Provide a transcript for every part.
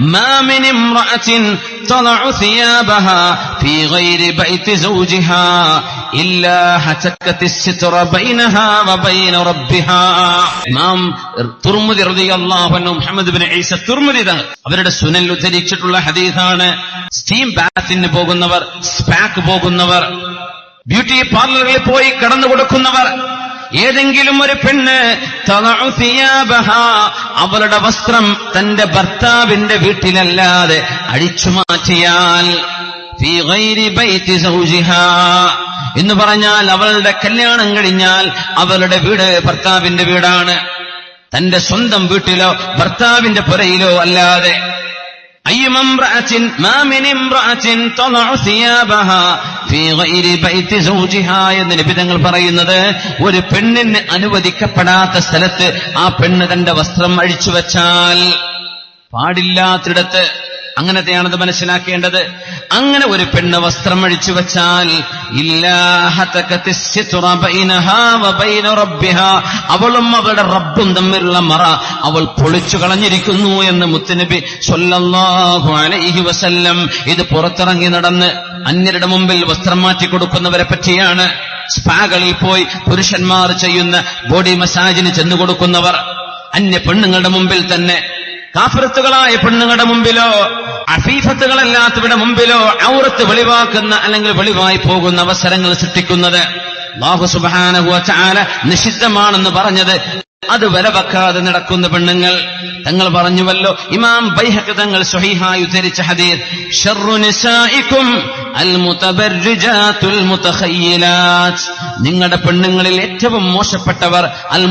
ما من امرأة تضع ثيابها في غير بيت زوجها إلا هتكت الستر بينها وبين ربها ഇമാം തുർമുദി റളിയല്ലാഹു അൻഹു മുഹമ്മദ് ബിൻ ഈസ തുർമുദി തങ്ങൾ അവരുടെ സുനൽ ഉദ്ധരിച്ചിട്ടുള്ള ഹദീസാണ് സ്റ്റീം ബാത്തിന് പോകുന്നവർ സ്പാക്ക് പോകുന്നവർ ബ്യൂട്ടി പാർലറുകളിൽ പോയി കടന്നു കൊടുക്കുന്നവർ ഏതെങ്കിലും ഒരു പെണ്ണ് അവളുടെ വസ്ത്രം തന്റെ ഭർത്താവിന്റെ വീട്ടിലല്ലാതെ അഴിച്ചു മാറ്റിയാൽ എന്ന് പറഞ്ഞാൽ അവളുടെ കല്യാണം കഴിഞ്ഞാൽ അവളുടെ വീട് ഭർത്താവിന്റെ വീടാണ്. തന്റെ സ്വന്തം വീട്ടിലോ ഭർത്താവിന്റെ പുരയിലോ അല്ലാതെ أيما امرأة ما من امرأة تضع ثيابها في غير بيت زوجها എന്ന് നബി തങ്ങൾ പറയുന്നത് ഒരു പെണ്ണിന് അനുവദിക്കപ്പെടാത്ത സ്ഥലത്ത് ആ പെണ്ണ് തന്റെ വസ്ത്രം അഴിച്ചു വച്ചാൽ പാടില്ലാത്തിടത്ത് അങ്ങനത്തെയാണത് മനസ്സിലാക്കേണ്ടത് അങ്ങനെ ഒരു പെണ്ണ് വസ്ത്രം അഴിച്ചു വെച്ചാൽ. അവളും അവളുടെ റബ്ബും തമ്മിലുള്ള മറ അവൾ പൊളിച്ചു കളഞ്ഞിരിക്കുന്നു എന്ന് മുത്തുനബി സ്വല്ലല്ലാഹു അലൈഹി വസല്ലം ഇത് പുറത്തിറങ്ങി നടന്ന് അന്യരുടെ മുമ്പിൽ വസ്ത്രം മാറ്റി കൊടുക്കുന്നവരെ പറ്റിയാണ് സ്പാകളിൽ പോയി പുരുഷന്മാർ ചെയ്യുന്ന ബോഡി മസാജിന് ചെന്നു കൊടുക്കുന്നവർ അന്യ പെണ്ണുങ്ങളുടെ മുമ്പിൽ തന്നെ കാഫിറത്തുകളായ പെണ്ണുങ്ങളുടെ മുമ്പിലോ അഫീഫത്തുകളല്ലാത്തവരുടെ മുമ്പിലോ ഔറത്ത് വെളിവാക്കുന്ന അല്ലെങ്കിൽ വെളിവായി പോകുന്ന അവസരങ്ങൾ സൃഷ്ടിക്കുന്നത്. സുബ്ഹാനഹു വതആല നിഷിദ്ധമാണെന്ന് പറഞ്ഞത് അത് വില വെക്കാതെ നടക്കുന്ന പെണ്ണുങ്ങൾ. തങ്ങൾ പറഞ്ഞുവല്ലോ ഇമാം ബൈഹഖ് തങ്ങൾ സ്വഹീഹായി ഉദ്ധരിച്ച ഹദീസ് ഷർറു നിസായിക്കും അൽ മുതബർരിജാത്തുൽ മുതഖയ്യിലാത്ത് നിങ്ങളുടെ പെണ്ണുങ്ങളിൽ ഏറ്റവും മോശപ്പെട്ടവർ അൽ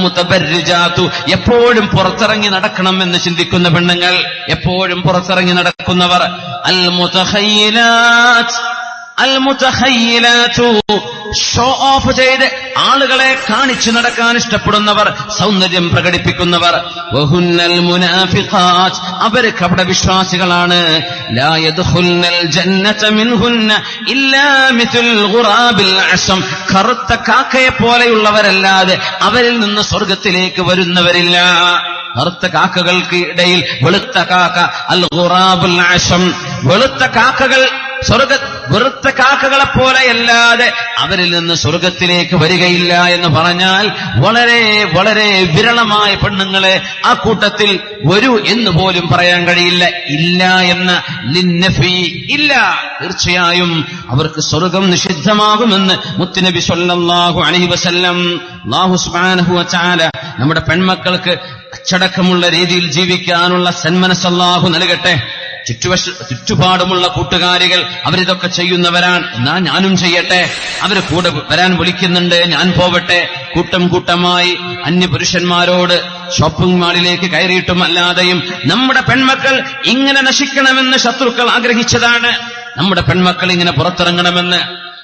എപ്പോഴും പുറത്തിറങ്ങി നടക്കണം എന്ന് ചിന്തിക്കുന്ന പെണ്ണുങ്ങൾ എപ്പോഴും പുറത്തിറങ്ങി നടക്കുന്നവർ അൽ മുതഖയ്യിലാത്ത് അൽ ഷോ ഓഫ് ചെയ്ത് ആളുകളെ കാണിച്ചു നടക്കാൻ ഇഷ്ടപ്പെടുന്നവർ സൗന്ദര്യം പ്രകടിപ്പിക്കുന്നവർ. വഹുന്നൽ മുനാഫിഖാത്ത് അവർ കപട വിശ്വാസികളാണ്. കറുത്ത കാക്കയെ പോലെയുള്ളവരല്ലാതെ അവരിൽ നിന്ന് സ്വർഗത്തിലേക്ക് വരുന്നവരില്ല. കറുത്ത കാക്കകൾക്ക് ഇടയിൽ വെളുത്ത കാക്ക അൽ ഖുറാബുൽ നാശം വെളുത്ത കാക്കകൾ സ്വർഗ വെറുത്ത കാക്കകളെ പോലെയല്ലാതെ അവരിൽ നിന്ന് സ്വർഗത്തിലേക്ക് വരികയില്ല എന്ന് പറഞ്ഞാൽ വളരെ വളരെ വിരളമായ പെണ്ണുങ്ങളെ ആ കൂട്ടത്തിൽ വരൂ എന്ന് പോലും പറയാൻ കഴിയില്ല. ഇല്ല എന്ന ലിന്നഫി ഇല്ല. തീർച്ചയായും അവർക്ക് സ്വർഗം നിഷിദ്ധമാകുമെന്ന് മുത്തുനബി സൊല്ലാഹു അലൈഹി വസല്ലം സുബ്ഹാനഹു വതആല നമ്മുടെ പെൺമക്കൾക്ക് അച്ചടക്കമുള്ള രീതിയിൽ ജീവിക്കാനുള്ള സന്മനസ്സല്ലാഹു നൽകട്ടെ. ചുറ്റുവശ ചുറ്റുപാടുമുള്ള കൂട്ടുകാരികൾ അവരിതൊക്കെ ചെയ്യുന്നവരാണ്. എന്നാ ഞാനും ചെയ്യട്ടെ. അവർ കൂടെ വരാൻ വിളിക്കുന്നുണ്ട്. ഞാൻ പോവട്ടെ. കൂട്ടം കൂട്ടമായി അന്യപുരുഷന്മാരോട് ഷോപ്പിംഗ് മാളിലേക്ക് കയറിയിട്ടും അല്ലാതെയും നമ്മുടെ പെൺമക്കൾ ഇങ്ങനെ നശിക്കണമെന്ന് ശത്രുക്കൾ ആഗ്രഹിച്ചതാണ്. നമ്മുടെ പെൺമക്കൾ ഇങ്ങനെ പുറത്തിറങ്ങണമെന്ന്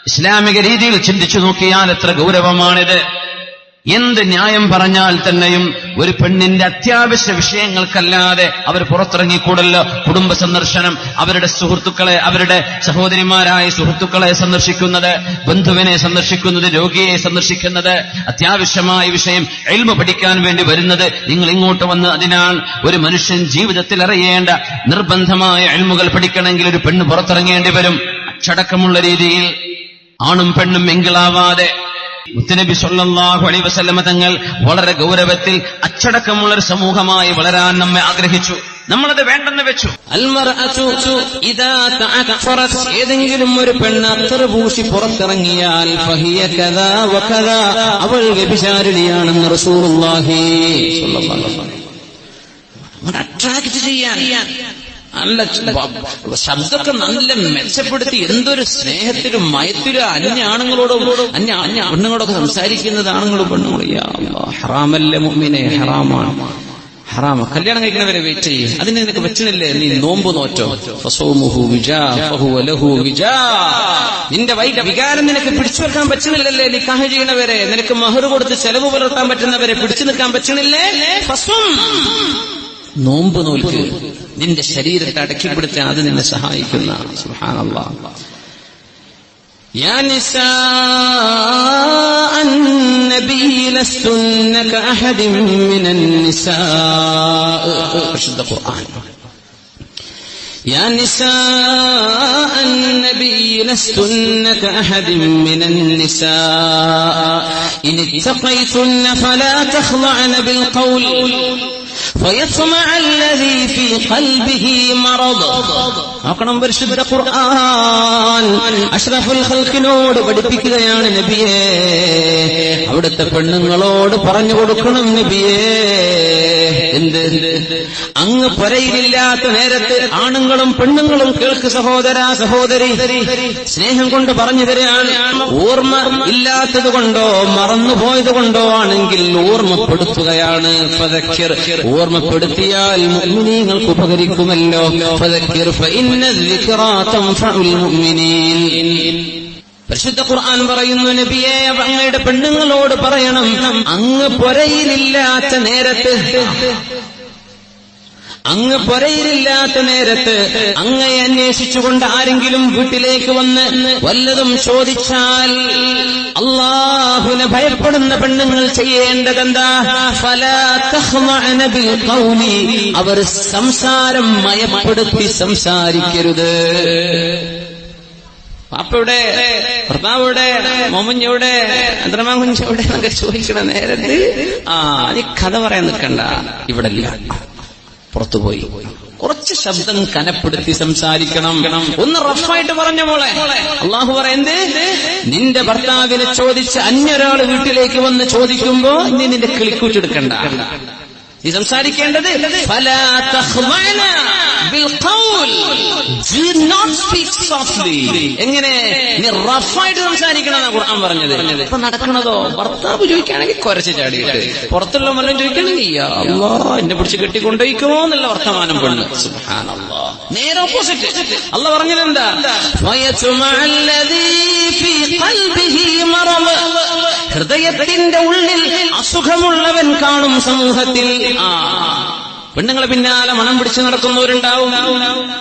ഇസ്ലാമിക രീതിയിൽ ചിന്തിച്ചു നോക്കിയാൽ എത്ര ഗൗരവമാണിത്. എന്ത് ന്യായം പറഞ്ഞാൽ തന്നെയും ഒരു പെണ്ണിന്റെ അത്യാവശ്യ വിഷയങ്ങൾക്കല്ലാതെ അവർ പുറത്തിറങ്ങിക്കൂടല്ലോ. കുടുംബ സന്ദർശനം അവരുടെ സുഹൃത്തുക്കളെ അവരുടെ സഹോദരിമാരായ സുഹൃത്തുക്കളെ സന്ദർശിക്കുന്നത് ബന്ധുവിനെ സന്ദർശിക്കുന്നത് രോഗിയെ സന്ദർശിക്കുന്നത് അത്യാവശ്യമായ വിഷയം എൽമ പഠിക്കാൻ വേണ്ടി വരുന്നത് നിങ്ങൾ ഇങ്ങോട്ട് വന്ന് അതിനാൽ ഒരു മനുഷ്യൻ ജീവിതത്തിൽ അറിയേണ്ട നിർബന്ധമായ എൽമുകൾ പഠിക്കണമെങ്കിൽ ഒരു പെണ്ണ് പുറത്തിറങ്ങേണ്ടി വരും. അച്ചടക്കമുള്ള രീതിയിൽ ആണും പെണ്ണും എങ്കിളാവാതെ മുത്തനബി സൊല്ലാഹു അലൈഹി വസല്ലമ തങ്ങൾ വളരെ ഗൗരവത്തിൽ അച്ചടക്കമുള്ള ഒരു സമൂഹമായി വളരാൻ നമ്മെ ആഗ്രഹിച്ചു. നമ്മളത് വേണ്ടെന്ന് വെച്ചു. ഏതെങ്കിലും ഒരു പെണ്ണ് അത്ര പൂശി പുറത്തിറങ്ങിയാൽ അവൾ വ്യഭിചാരിണിയാണെന്ന് അലൈഹി അട്രാക്ട് ചെയ്യാൻ നല്ല ശബ്ദമൊക്കെ നല്ല മെച്ചപ്പെടുത്തി എന്തൊരു സ്നേഹത്തിലും മയത്തിലും അന്യ ആണുങ്ങളോടും അന്യ അന്യ പെണ്ണുങ്ങളോടൊക്കെ സംസാരിക്കുന്നത് ആണുങ്ങളും പെണ്ണുങ്ങളും. ഹറാമല്ലേ ഹറാമാണ്. ഹറാമ. കല്യാണം കഴിക്കണവരെ വെയിറ്റ് ചെയ്യും. അതിന് നിനക്ക് പറ്റണില്ലേ? നീ നോമ്പ് നോറ്റോ? നിന്റെ വൈ വികാരം നിനക്ക് പിടിച്ചു വെക്കാൻ നീ നിക്കാഹ് ചെയ്യണവരെ നിനക്ക് മഹർ കൊടുത്ത് ചെലവ് പുലർത്താൻ പറ്റുന്നവരെ പിടിച്ചു നിൽക്കാൻ പറ്റണില്ലേ? നോമ്പ് നോൽക്ക് നിന്റെ ശരീരത്തെ അടക്കിപ്പിടുത്തി അത് നിന്നെ സഹായിക്കുന്ന സുബ്ഹാനല്ലാഹ് يا نساء النبي لستن كأحد من النساء പരിശുദ്ധ ഖുർആൻ يا نساء النبي لستن كأحد من النساء إن اتقيتن فلا تخضعن بالقول നോക്കണം പരിശുദ്ധ ഖുർആൻ. അഷ്റഫുൽ ഖൽഖിനോട് പഠിപ്പിക്കുകയാണ് നബിയെ. അവിടുത്തെ പെണ്ണുങ്ങളോട് പറഞ്ഞു കൊടുക്കണം നബിയെ. എന്ത്? അങ്ങ് പുരയിലില്ലാത്ത നേരത്ത് ആണുങ്ങളും പെണ്ണുങ്ങളും കേൾക്ക് സഹോദര സഹോദരി. സ്നേഹം കൊണ്ട് പറഞ്ഞു തരാൻ ഓർമ്മ ഇല്ലാത്തത് കൊണ്ടോ മറന്നുപോയത് കൊണ്ടോ ആണെങ്കിൽ ഓർമ്മപ്പെടുത്തുകയാണ്. ഓർമ്മ ഓർമ്മപ്പെടുത്തിയാൽ മുഅ്മിനീങ്ങൾക്ക് ഉപകരിക്കുമല്ലോ. ഫദക്കിർ ഫഇന്ന തൻഫഉൽ മുഅ്മിനീൻ പരിശുദ്ധ ഖുർആൻ പറയുന്നു നബിയെ അങ്ങയുടെ പെണ്ണുങ്ങളോട് പറയണം അങ്ങ് പൊരയിലില്ലാത്ത നേരത്ത് അങ്ങ് പൊരയിലില്ലാത്ത നേരത്ത് അങ്ങയെ അന്വേഷിച്ചുകൊണ്ട് ആരെങ്കിലും വീട്ടിലേക്ക് വന്ന് വല്ലതും ചോദിച്ചാൽ അള്ളാഹുനെ ഭയപ്പെടുന്ന പെണ്ണുങ്ങൾ ചെയ്യേണ്ടതെന്താ. അവർ സംസാരം മയപ്പെടുത്തി സംസാരിക്കരുത്. പാപ്പയുടെ ഭർത്താവിടെ മൊമഞ്ഞവിടെ ചന്ദ്രമാകുഞ്ചവിടെ എന്നൊക്കെ ചോദിക്കണ നേരത്ത് ആ നീ കഥ പറയാൻ നിൽക്കണ്ട. ഇവിടെ ഇല്ല പുറത്തുപോയി. കുറച്ച് ശബ്ദം കനപ്പെടുത്തി സംസാരിക്കണം. ഒന്ന് റഫായിട്ട് പറഞ്ഞ മോളെ. അള്ളാഹു പറയുന്നത് നിന്റെ ഭർത്താവിനെ ചോദിച്ച് അന്യൊരാൾ വീട്ടിലേക്ക് വന്ന് ചോദിക്കുമ്പോ നീ നിന്റെ കിളിക്കൂച്ചെടുക്കണ്ട നീ സംസാരിക്കേണ്ടത്. എങ്ങനെ? നീ ഖുർആൻ പറഞ്ഞത്. ഇപ്പൊ നടക്കണതോ? ഭർത്താവ് ചോദിക്കുകയാണെങ്കിൽ കുരച്ച് ചാടി പുറത്തുള്ള മല്ലം അല്ലാ എന്നെ പിടിച്ച് കെട്ടിക്കൊണ്ടേക്കുമോ എന്നുള്ള വർത്തമാനം പെണ്ണ്. നേരെ ഓപ്പോസിറ്റ്. അല്ല പറഞ്ഞത് എന്താ? ഹൃദയത്തിന്റെ ഉള്ളിൽ അസുഖമുള്ളവൻ കാണും സമൂഹത്തിൽ. ആ. പെണ്ണുങ്ങളെ പിന്നാലെ മണം പിടിച്ചു നടക്കുന്നവരുണ്ടാവും.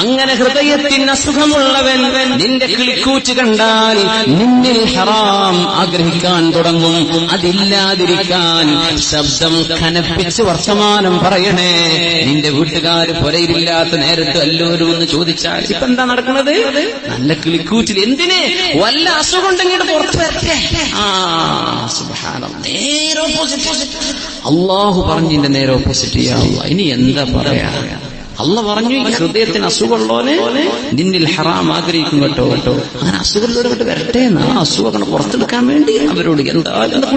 അങ്ങനെ ഹൃദയത്തിന് അസുഖമുള്ളവൻ നിന്റെ കിളിക്കൂച്ച് കണ്ടാൽ നിന്നിൽ ഹറാം ആഗ്രഹിക്കാൻ തുടങ്ങും. അതില്ലാതിരിക്കാൻ ശബ്ദം കനപ്പിച്ച് വർത്തമാനം പറയണേ. നിന്റെ വീട്ടുകാർ പുരയിലില്ലാത്ത നേരത്ത് അല്ലോരും എന്ന് ചോദിച്ചാൽ ഇപ്പൊ എന്താ നടക്കുന്നത് നല്ല കിളിക്കൂച്ചിൽ എന്തിന്? വല്ല അസുഖം ഉണ്ടെങ്കിൽ പുറത്തു വരട്ടെ. ആ ഓപ്പോസിറ്റ് അള്ളാഹു പറഞ്ഞിന്റെ നേരെ ഓപ്പോസിറ്റ് ചെയ്യാവുക ഇനി എന്താ പറയാ? അല്ല പറഞ്ഞു ഹൃദയത്തിന് അസുഖമുള്ളവനെ നിന്നിൽ ഹറാം ആഗ്രഹിക്കും കേട്ടോ. കേട്ടോ അങ്ങനെ അസുഖമുള്ളവർ കൊണ്ട് വരട്ടെ എന്ന് ആ അസുഖം പുറത്തെടുക്കാൻ വേണ്ടി അവരോട് എന്താ എന്നാ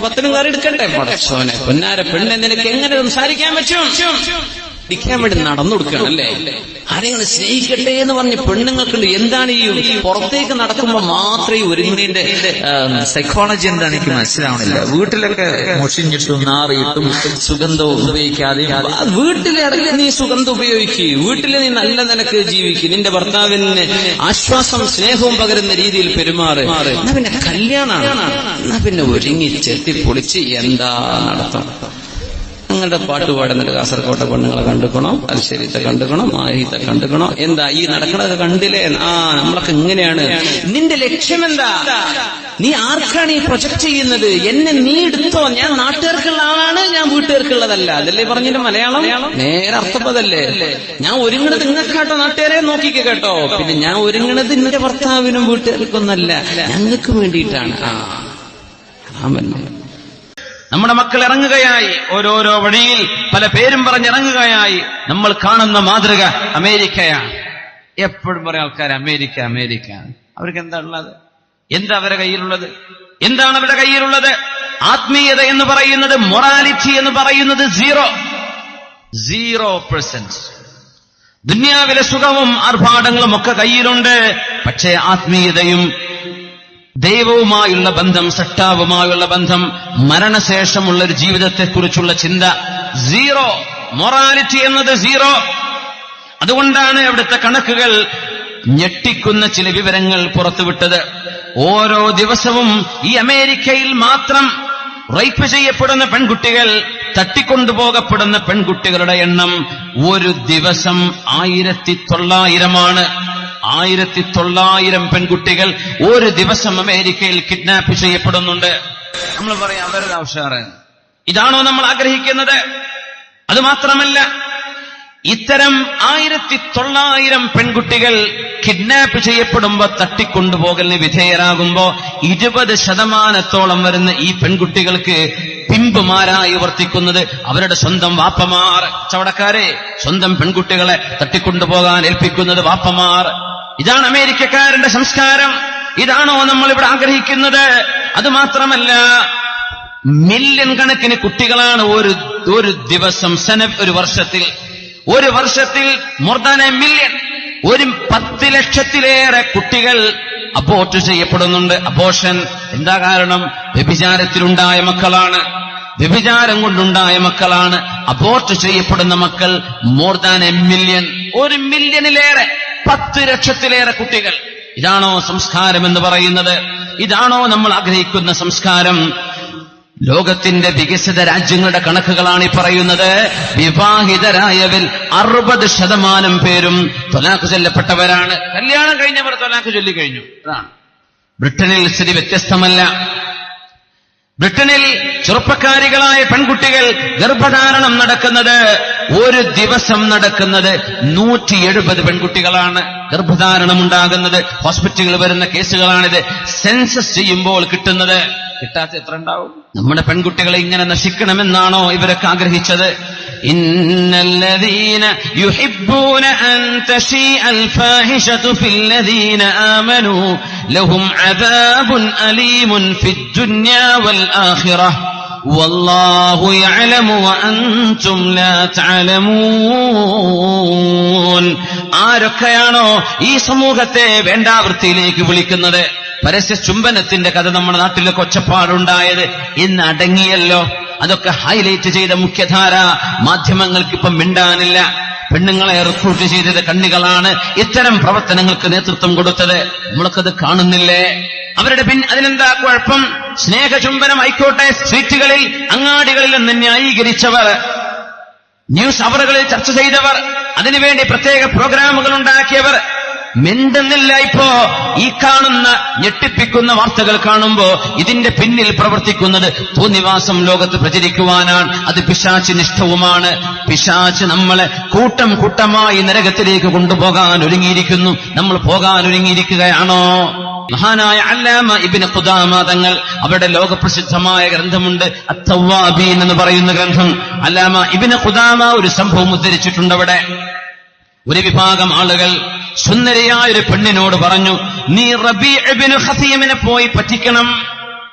പത്തിനും കയറി എടുക്കട്ടെ? പൊന്നാര പെണ്ണെ നിനക്ക് എങ്ങനെ സംസാരിക്കാൻ പറ്റും? ഇരിക്കാൻ വേണ്ടി നടന്നു കൊടുക്കുകയാണല്ലേ ആരെങ്കിലും സ്നേഹിക്കട്ടെ എന്ന് പറഞ്ഞ് പെണ്ണുങ്ങൾക്കുണ്ട് എന്താണ് ഈ പുറത്തേക്ക് നടക്കുമ്പോ മാത്രമേ ഈ ഒരുങ്ങിന്റെ സൈക്കോളജി എന്താണ് എനിക്ക് മനസ്സിലാവണില്ല. വീട്ടിലൊക്കെ മുഷിഞ്ഞിട്ടും നാറിയിട്ടും സുഗന്ധവും ഉപയോഗിക്കാതെ വീട്ടിലിറങ്ങി നീ സുഗന്ധം ഉപയോഗിക്കുക വീട്ടിൽ നീ നല്ല നിലയ്ക്ക് ജീവിക്കുക നിന്റെ ഭർത്താവിന് ആശ്വാസം സ്നേഹവും പകരുന്ന രീതിയിൽ പെരുമാറ്. എന്നാ പിന്നെ കല്യാണമാണ് എന്നാ പിന്നെ ഒരുങ്ങി ചെത്തി പൊളിച്ച് എന്താ നടത്തം? നിങ്ങളുടെ പാട്ട് പാടുന്നുണ്ട് കാസർകോട്ടെ പെണ്ണുങ്ങളെ കണ്ടുക്കണം അൽശരീത്തെ കണ്ടുക്കണം മാഹിത്തെ കണ്ടുക്കണം എന്താ ഈ നടക്കണത് കണ്ടില്ലേ ആ നമ്മളൊക്കെ ഇങ്ങനെയാണ് നിന്റെ ലക്ഷ്യം എന്താ നീ ആർക്കാണ് ഈ പ്രൊജക്ട് ചെയ്യുന്നത് എന്നെ നീ എടുത്തോ ഞാൻ നാട്ടുകാർക്കുള്ള ആളാണ് ഞാൻ വീട്ടുകാർക്കുള്ളതല്ല അതല്ലേ പറഞ്ഞിട്ട് മലയാളം നേരെ അർത്ഥപ്പതല്ലേ ഞാൻ ഒരുങ്ങണത് നിങ്ങൾക്കാട്ടോ നാട്ടുകാരെ നോക്കിക്ക കേട്ടോ പിന്നെ ഞാൻ ഒരുങ്ങണത് നിന്റെ ഭർത്താവിനും വീട്ടുകാർക്കൊന്നല്ല ഞങ്ങൾക്ക് വേണ്ടിയിട്ടാണ് ആ ആമല്ലേ നമ്മുടെ മക്കൾ ഇറങ്ങുകയായി. ഓരോരോ വഴിയിൽ പല പേരും പറഞ്ഞ് പറഞ്ഞിറങ്ങുകയായി നമ്മൾ കാണുന്ന മാതൃക അമേരിക്കയാണ്. എപ്പോഴും പറയാം ആൾക്കാർ അമേരിക്ക അമേരിക്ക. അവർക്ക് എന്താ ഉള്ളത് എന്താ അവരുടെ കയ്യിലുള്ളത്? എന്താണ് അവരുടെ കയ്യിലുള്ളത്? ആത്മീയത എന്ന് പറയുന്നത് മൊറാലിറ്റി എന്ന് പറയുന്നത് സീറോ. സീറോ പെർസെന്റ് ദുന്യാവിലെ സുഖവും ആർഭാടങ്ങളും ഒക്കെ കയ്യിലുണ്ട്. പക്ഷേ ആത്മീയതയും ദൈവവുമായുള്ള ബന്ധം സട്ടാവുമായുള്ള ബന്ധം മരണശേഷമുള്ള ഒരു ജീവിതത്തെക്കുറിച്ചുള്ള ചിന്ത സീറോ. മൊറാലിറ്റി എന്നത് സീറോ. അതുകൊണ്ടാണ് അവിടുത്തെ കണക്കുകൾ ഞെട്ടിക്കുന്ന ചില വിവരങ്ങൾ പുറത്തുവിട്ടത്. ഓരോ ദിവസവും ഈ അമേരിക്കയിൽ മാത്രം റേപ്പ് ചെയ്യപ്പെടുന്ന പെൺകുട്ടികൾ തട്ടിക്കൊണ്ടുപോകപ്പെടുന്ന പെൺകുട്ടികളുടെ എണ്ണം ഒരു ദിവസം ആയിരത്തി തൊള്ളായിരമാണ് ആയിരത്തി തൊള്ളായിരം പെൺകുട്ടികൾ ഒരു ദിവസം അമേരിക്കയിൽ കിഡ്നാപ്പ് ചെയ്യപ്പെടുന്നുണ്ട്. നമ്മൾ പറയാം അവരുടെ ഉഷാറ്. ഇതാണോ നമ്മൾ ആഗ്രഹിക്കുന്നത്? അത് മാത്രമല്ല ഇത്തരം ആയിരത്തി തൊള്ളായിരം പെൺകുട്ടികൾ കിഡ്നാപ്പ് ചെയ്യപ്പെടുമ്പോ തട്ടിക്കൊണ്ടുപോകലിന് വിധേയരാകുമ്പോ ഇരുപത് ശതമാനത്തോളം വരുന്ന ഈ പെൺകുട്ടികൾക്ക് പിമ്പുമാരായി വർത്തിക്കുന്നത് അവരുടെ സ്വന്തം വാപ്പമാർ. ചവടക്കാരെ സ്വന്തം പെൺകുട്ടികളെ തട്ടിക്കൊണ്ടുപോകാൻ ഏൽപ്പിക്കുന്നത് വാപ്പമാർ. ഇതാണ് അമേരിക്കക്കാരന്റെ സംസ്കാരം. ഇതാണോ നമ്മൾ ഇവിടെ ആഗ്രഹിക്കുന്നത്? അത് മാത്രമല്ല മില്യൺ കണക്കിന് കുട്ടികളാണ് ഒരു ഒരു ദിവസം സെന ഒരു വർഷത്തിൽ. ഒരു വർഷത്തിൽ മോർ എ മില്യൺ ഒരു പത്ത് ലക്ഷത്തിലേറെ കുട്ടികൾ അബോർട്ട് ചെയ്യപ്പെടുന്നുണ്ട്. അബോഷൻ എന്താ കാരണം? വ്യഭിചാരത്തിലുണ്ടായ മക്കളാണ്. വ്യഭിചാരം കൊണ്ടുണ്ടായ മക്കളാണ്. അബോർട്ട് ചെയ്യപ്പെടുന്ന മക്കൾ മോർ ദാൻ എ മില്യൺ ഒരു മില്യണിലേറെ പത്ത് ലക്ഷത്തിലേറെ കുട്ടികൾ. ഇതാണോ സംസ്കാരം എന്ന് പറയുന്നത്? ഇതാണോ നമ്മൾ ആഗ്രഹിക്കുന്ന സംസ്കാരം? ലോകത്തിന്റെ വികസിത രാജ്യങ്ങളുടെ കണക്കുകളാണ് ഈ പറയുന്നത്. വിവാഹിതരായവരിൽ അറുപത് ശതമാനം പേരും തൊലാഖ് ചൊല്ലപ്പെട്ടവരാണ്. കല്യാണം കഴിഞ്ഞവർ തൊലാഖ് ചൊല്ലിക്കഴിഞ്ഞു. അതാണ്. ബ്രിട്ടനിൽ സ്ഥിതി വ്യത്യസ്തമല്ല. ബ്രിട്ടനിൽ ചെറുപ്പക്കാരികളായ പെൺകുട്ടികൾ ഗർഭധാരണം നടക്കുന്നത് ഒരു ദിവസം നടക്കുന്നത് നൂറ്റി എഴുപത് പെൺകുട്ടികളാണ് ഗർഭധാരണം ഉണ്ടാകുന്നത് ഹോസ്പിറ്റലുകൾ വരുന്ന കേസുകളാണിത് സെൻസസ് ചെയ്യുമ്പോൾ കിട്ടുന്നത് കിട്ടാത്ത എത്ര ഉണ്ടാവും നമ്മുടെ പെൺകുട്ടികളെ ഇങ്ങനെ നശിക്കണമെന്നാണോ ഇവരൊക്കെ ആഗ്രഹിച്ചത് ഇന്നല്ലദീന യുഹിബ്ബൂന അൻ തശീഅ الفاحشة في الذين آمنوا لهم عذاب أليم في الدنيا والآخرة والله يعلم وأنتم لا تعلمون ആരൊക്കെയാണോ ഈ സമൂഹത്തെ വേണ്ടാവൃത്തിയിലേക്ക് വിളിക്കുന്നത് പരസ്യ ചുംബനത്തിന്റെ കഥ നമ്മുടെ നാട്ടിലൊക്കെ ഒച്ചപ്പാടുണ്ടായത് ഇന്ന് അടങ്ങിയല്ലോ അതൊക്കെ ഹൈലൈറ്റ് ചെയ്ത മുഖ്യധാര മാധ്യമങ്ങൾക്ക് ഇപ്പം മിണ്ടാനില്ല പെണ്ണുങ്ങളെ റിക്രൂട്ട് ചെയ്തത് കണ്ണികളാണ് ഇത്തരം പ്രവർത്തനങ്ങൾക്ക് നേതൃത്വം കൊടുത്തത്. നമ്മളൊക്കത് കാണുന്നില്ലേ? അവരുടെ പിൻ അതിനെന്താ കുഴപ്പം? സ്നേഹചുംബനം ആയിക്കോട്ടെ സ്ട്രീറ്റുകളിൽ അങ്ങാടികളിൽ നിന്ന് ന്യായീകരിച്ചവർ ന്യൂസ് അവറുകളിൽ ചർച്ച ചെയ്തവർ അതിനുവേണ്ടി പ്രത്യേക പ്രോഗ്രാമുകൾ ഉണ്ടാക്കിയവർ മിണ്ടുന്നില്ല ഇപ്പോ. ഈ കാണുന്ന ഞെട്ടിപ്പിക്കുന്ന വാർത്തകൾ കാണുമ്പോ ഇതിന്റെ പിന്നിൽ പ്രവർത്തിക്കുന്നത് ഭൂനിവാസം ലോകത്ത് പ്രചരിക്കുവാനാണ്. അത് പിശാച്ച് നിഷ്ഠവുമാണ്. പിശാച്ച് നമ്മളെ കൂട്ടം കൂട്ടമായി നരകത്തിലേക്ക് കൊണ്ടുപോകാൻ ഒരുങ്ങിയിരിക്കുന്നു. നമ്മൾ പോകാൻ ഒരുങ്ങിയിരിക്കുകയാണോ? മഹാനായ അല്ലാമ ഇബിന് ഖുദാമ തങ്ങൾ അവരുടെ ലോകപ്രസിദ്ധമായ ഗ്രന്ഥമുണ്ട്. അത്തവാബീൻ എന്ന് പറയുന്ന ഗ്രന്ഥം. അല്ലാമ ഇബിന് ഖുദാമ ഒരു സംഭവം ഉദ്ധരിച്ചിട്ടുണ്ട് അവിടെ. ഒരു വിഭാഗം ആളുകൾ സുന്ദരിയായ ഒരു പെണ്ണിനോട് പറഞ്ഞു നീ റബി ഹസീമിനെ പോയി പറ്റിക്കണം.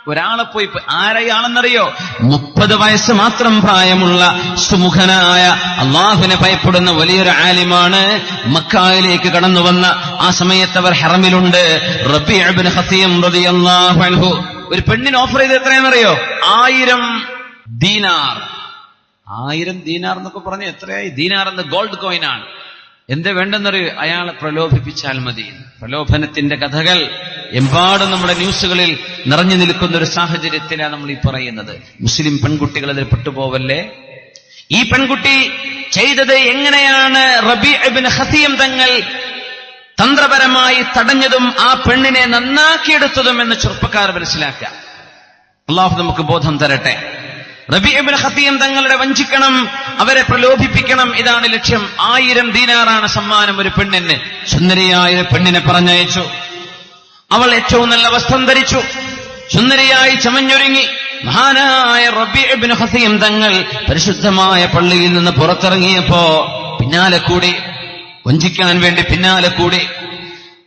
ഒരാളെ പോയി ആരെയാണെന്നറിയോ? മുപ്പത് വയസ്സ് മാത്രം പ്രായമുള്ള സുമുഖനായ അള്ളാഹുവിനെ ഭയപ്പെടുന്ന വലിയൊരു ആലിമാണ് മക്കായിലേക്ക് കടന്നു വന്ന ആ സമയത്ത് അവർ ഹെറമിലുണ്ട്. റബി അബിൻ ഹസീം റബി അള്ളാഹു ഒരു പെണ്ണിന് ഓഫർ ചെയ്ത് എത്രയെന്നറിയോ ആയിരം ദീനാർ. ആയിരം ദീനാർ എന്നൊക്കെ പറഞ്ഞു എത്രയായി? ദീനാർ എന്ന ഗോൾഡ് കോയിനാണ് ആണ്. എന്താ വേണ്ടെന്നറിയോ? അയാളെ പ്രലോഭിപ്പിച്ചാൽ മതി. പ്രലോഭനത്തിന്റെ കഥകൾ എമ്പാടും നമ്മുടെ ന്യൂസുകളിൽ നിറഞ്ഞു നിൽക്കുന്ന ഒരു സാഹചര്യത്തിലാണ് നമ്മൾ ഈ പറയുന്നത്. മുസ്ലിം പെൺകുട്ടികൾ അതിൽ പെട്ടുപോവല്ലേ? ഈ പെൺകുട്ടി ചെയ്തത് എങ്ങനെയാണ്? റബി അബിൻ ഹസീം തങ്ങൾ തന്ത്രപരമായി തടഞ്ഞതും ആ പെണ്ണിനെ നന്നാക്കിയെടുത്തതും എന്ന് ചെറുപ്പക്കാർ മനസ്സിലാക്കുക. അള്ളാഹു നമുക്ക് ബോധം തരട്ടെ. റബിഅബിൻ ഖത്തീം തങ്ങളുടെ വഞ്ചിക്കണം അവരെ പ്രലോഭിപ്പിക്കണം. ഇതാണ് ലക്ഷ്യം. ആയിരം ദീനാറാണ് സമ്മാനം ഒരു പെണ്ണിന്. സുന്ദരിയായ ഒരു പെണ്ണിനെ പറഞ്ഞയച്ചു. അവൾ ഏറ്റവും നല്ല വസ്ത്രം ധരിച്ചു. സുന്ദരിയായി ചമഞ്ഞൊരുങ്ങി. മഹാനായ റബിഅബിൻ ഹസീം തങ്ങൾ പരിശുദ്ധമായ പള്ളിയിൽ നിന്ന് പുറത്തിറങ്ങിയപ്പോ പിന്നാലെ കൂടി വഞ്ചിക്കാൻ വേണ്ടി പിന്നാലെ കൂടി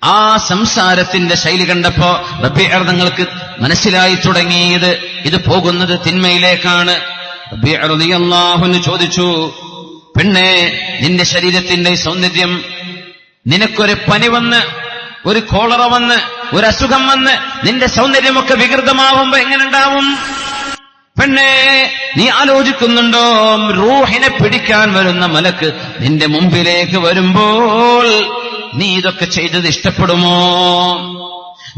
ആ സംസാരത്തിന്റെ ശൈലി കണ്ടപ്പോ റബിയർ തങ്ങൾക്ക് മനസ്സിലായി തുടങ്ങിയത്. ഇത് പോകുന്നത് തിന്മയിലേക്കാണ്. അള്ളാഹുന്ന് ചോദിച്ചു പെണ്ണെ നിന്റെ ശരീരത്തിന്റെ സൗന്ദര്യം നിനക്കൊരു പനി വന്ന് ഒരു കോളറ വന്ന് ഒരു അസുഖം വന്ന് നിന്റെ സൗന്ദര്യമൊക്കെ വികൃതമാവുമ്പോ എങ്ങനെ ഉണ്ടാവും പെണ്ണെ നീ ആലോചിക്കുന്നുണ്ടോ? റൂഹിനെ പിടിക്കാൻ വരുന്ന മലക്ക് നിന്റെ മുമ്പിലേക്ക് വരുമ്പോൾ നീ ഇതൊക്കെ ചെയ്തത് ഇഷ്ടപ്പെടുമോ?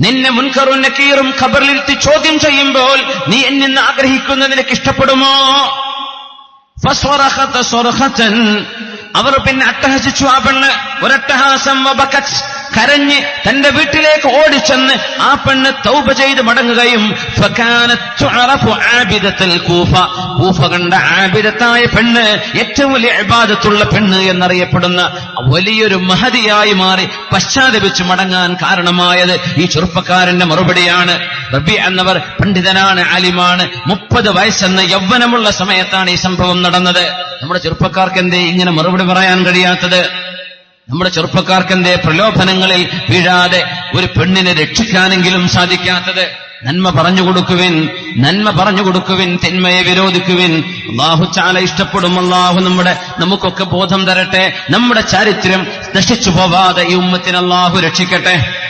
നിന്നെ മുൻകറും നക്കീറും ഖബറിലിരുത്തി ചോദ്യം ചെയ്യുമ്പോൾ നീ എന്നെ ആഗ്രഹിക്കുന്നത് നിനക്ക് ഇഷ്ടപ്പെടുമോ. അവർ പിന്നെ അട്ടഹസിച്ചു ആ പെണ്ണ്. ഒരട്ടഹാസം കരഞ്ഞ് തന്റെ വീട്ടിലേക്ക് ഓടിച്ചെന്ന് ആ പെണ്ണ് തൗപ ചെയ്ത് മടങ്ങുകയും കൂഫ. കൂഫ കണ്ട ആബിദത്തായ പെണ്ണ് ഏറ്റവും വലിയ ഇബാദത്തുള്ള പെണ്ണ് എന്നറിയപ്പെടുന്ന വലിയൊരു മഹതിയായി മാറി പശ്ചാത്തപിച്ച് മടങ്ങാൻ കാരണമായത് ഈ ചെറുപ്പക്കാരന്റെ മറുപടിയാണ്. റബി എന്നവർ പണ്ഡിതനാണ് അലിമാണ് മുപ്പത് വയസ്സെന്ന യൗവനമുള്ള സമയത്താണ് ഈ സംഭവം നടന്നത്. നമ്മുടെ ചെറുപ്പക്കാർക്ക് എന്തേ ഇങ്ങനെ മറുപടി പറയാൻ കഴിയാത്തത്? നമ്മുടെ ചെറുപ്പക്കാർക്ക് എന്തേ പ്രലോഭനങ്ങളിൽ വീഴാതെ ഒരു പെണ്ണിനെ രക്ഷിക്കാനെങ്കിലും സാധിക്കാത്തത്? നന്മ പറഞ്ഞു കൊടുക്കുവിൻ നന്മ പറഞ്ഞു കൊടുക്കുവിൻ തിന്മയെ വിരോധിക്കുവിൻ. അള്ളാഹു ചാല ഇഷ്ടപ്പെടും. അള്ളാഹു നമ്മുടെ നമുക്കൊക്കെ ബോധം തരട്ടെ. നമ്മുടെ ചാരിത്രം നശിച്ചു പോവാതെ ഈ ഉമ്മത്തിന് അള്ളാഹു രക്ഷിക്കട്ടെ.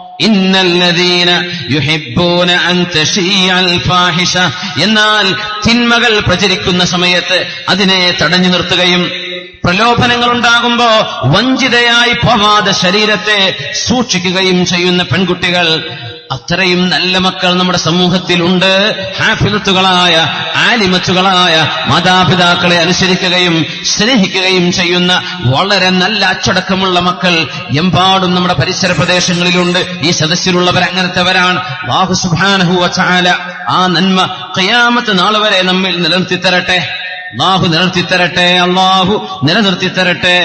എന്നാൽ തിന്മകൾ പ്രചരിക്കുന്ന സമയത്ത് അതിനെ തടഞ്ഞു നിർത്തുകയും പ്രലോഭനങ്ങൾ ഉണ്ടാകുമ്പോ വഞ്ചിതയായി പോവാതെ ശരീരത്തെ സൂക്ഷിക്കുകയും ചെയ്യുന്ന പെൺകുട്ടികൾ അത്രയും നല്ല മക്കൾ നമ്മുടെ സമൂഹത്തിലുണ്ട്. ഹാഫിലത്തുകളായ ആലിമത്തുകളായ മാതാപിതാക്കളെ അനുസരിക്കുകയും സ്നേഹിക്കുകയും ചെയ്യുന്ന വളരെ നല്ല അച്ചടക്കമുള്ള മക്കൾ എമ്പാടും നമ്മുടെ പരിസര പ്രദേശങ്ങളിലുണ്ട്. ഈ സദസ്സിലുള്ളവർ അങ്ങനത്തെവരാണ്. ബാഹു സുബാനഹുവ ചാല ആ നന്മ കയാമത്ത് നാൾ വരെ നമ്മിൽ നിലനിർത്തി തരട്ടെ. അള്ളാഹു നിലനിർത്തിത്തരട്ടെ അള്ളാഹു നിലനിർത്തിത്തരട്ടെ. തരട്ടെ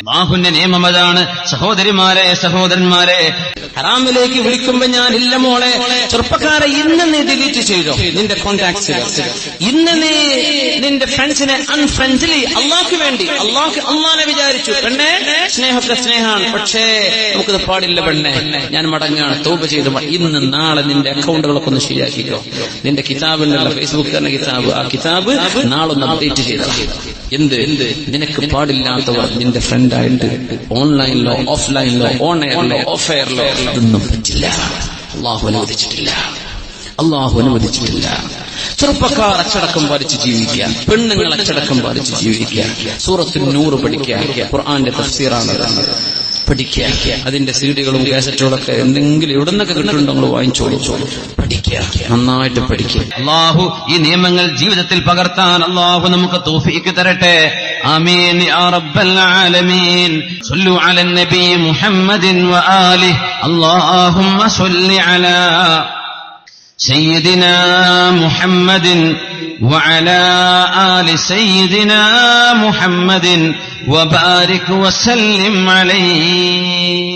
അള്ളാഹുവിന്റെ നിയമം അതാണ് സഹോദരിമാരെ സഹോദരന്മാരെ ഹറാമിലേക്ക് വിളിക്കുമ്പോ ഞാൻ ഇല്ല മോളെ. ചെറുപ്പക്കാരെ ഇന്ന് നീ ഡിലീറ്റ് ചെയ്തോ? നിന്റെ കോണ്ടാക്ട്സ് ഇന്ന് നീ നിന്റെ ഫ്രണ്ട്സിനെ അൺഫ്രണ്ട്ലി അള്ളാഹ്ക്ക് വേണ്ടി അള്ളാഹ് അള്ളാനെ വിചാരിച്ചു. പെണ്ണേ സ്നേഹത്തെ സ്നേഹമാണ്. പക്ഷേ നമുക്കത് പാടില്ല പെണ്ണെ. ഞാൻ മടങ്ങാണ്. തോപ്പ് ചെയ്ത് ഇന്ന് നാളെ നിന്റെ അക്കൗണ്ടുകളൊക്കെ ഒന്ന് ശരിയാക്കിക്കോ. നിന്റെ കിതാബിലുള്ള ഫേസ്ബുക്കിന്റെ കിതാബ്. ആ കിതാബ് നാളെ ഒന്ന് അപ്ഡേറ്റ് ചെയ്ത. എന്ത്? എന്ത്? നിനക്ക് പാടില്ലാത്തവർ നിന്റെ ഫ്രണ്ടായിട്ട് ഓൺലൈനിലോ ഓഫ്ലൈനിലോ ഓൺ എയറിലോ ഓഫ് എയറിലോ ഇതൊന്നും പറ്റില്ല. അള്ളാഹു അനുവദിച്ചിട്ടില്ല. അള്ളാഹു അനുവദിച്ചിട്ടില്ല. ചെറുപ്പക്കാർ അച്ചടക്കം പാലിച്ച് ജീവിക്കുക. പെണ്ണുങ്ങൾ അച്ചടക്കം പാലിച്ച് ജീവിക്കുക. സൂറത്തിൽ നൂറ് പഠിക്കുക. ഖുർആന്റെ തഫ്സീറാണ് പഠിക്കുക. അതിന്റെ സീഡികളും കാസറ്റുകളൊക്കെ എന്തെങ്കിലും എവിടെ നിന്നൊക്കെ കിട്ടുന്നുണ്ടോ നിങ്ങൾ വാങ്ങിച്ചോളൂ. പഠിക്കുക നന്നായിട്ട് പഠിക്കുക അള്ളാഹു ഈ നിയമങ്ങൾ ജീവിതത്തിൽ പകർത്താൻ അള്ളാഹു നമുക്ക് തൗഫീക്ക് തരട്ടെ ആമീൻ യാ റബ്ബൽ ആലമീൻ സല്ലു അല നബി മുഹമ്മദിൻ വആലിഹി അല്ലാഹുമ്മ സല്ലി അലാ سيدنا محمد وعلى آل سيدنا محمد وبارك وسلم عليه